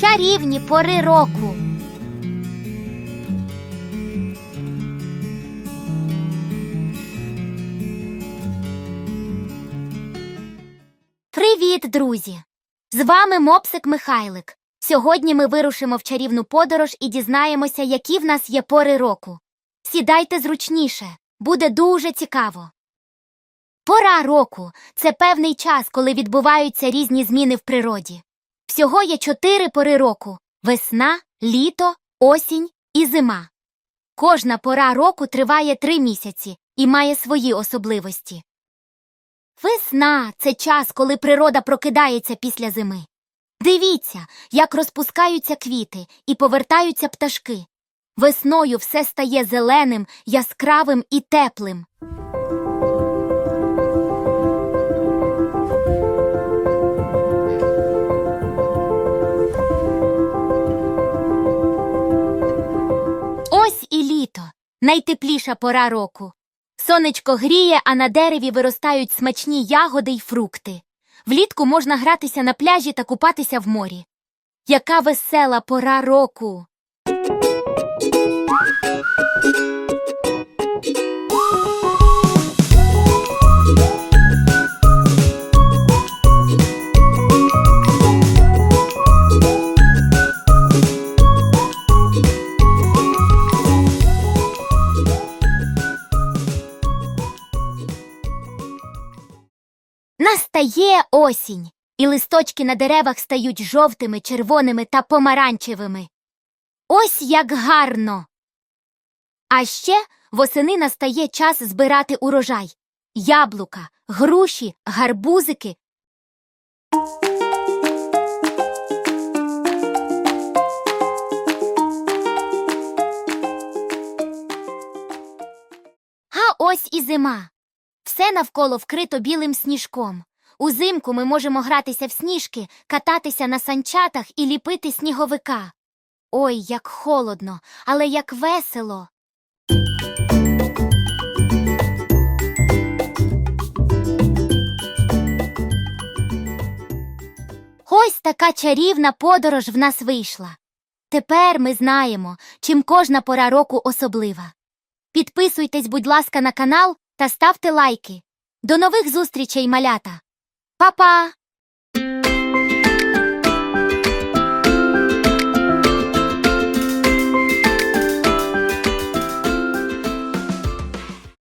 Чарівні пори року. Привіт, друзі! З вами Мопсик Михайлик. Сьогодні ми вирушимо в чарівну подорож і дізнаємося, які в нас є пори року. Сідайте зручніше, буде дуже цікаво. Пора року це певний час, коли відбуваються різні зміни в природі. Всього є чотири пори року весна, літо, осінь і зима. Кожна пора року триває три місяці і має свої особливості. Весна це час, коли природа прокидається після зими. Дивіться, як розпускаються квіти і повертаються пташки. Весною все стає зеленим, яскравим і теплим. Літо найтепліша пора року. Сонечко гріє, а на дереві виростають смачні ягоди й фрукти. Влітку можна гратися на пляжі та купатися в морі. Яка весела пора року. Настає осінь, і листочки на деревах стають жовтими, червоними та помаранчевими. Ось як гарно. А ще восени настає час збирати урожай яблука, груші, гарбузики. А ось і зима. Все навколо вкрито білим сніжком. Узимку ми можемо гратися в сніжки, кататися на санчатах і ліпити сніговика. Ой, як холодно, але як весело. Ось така чарівна подорож в нас вийшла. Тепер ми знаємо, чим кожна пора року особлива. Підписуйтесь, будь ласка, на канал та ставте лайки. До нових зустрічей, малята! Па-па!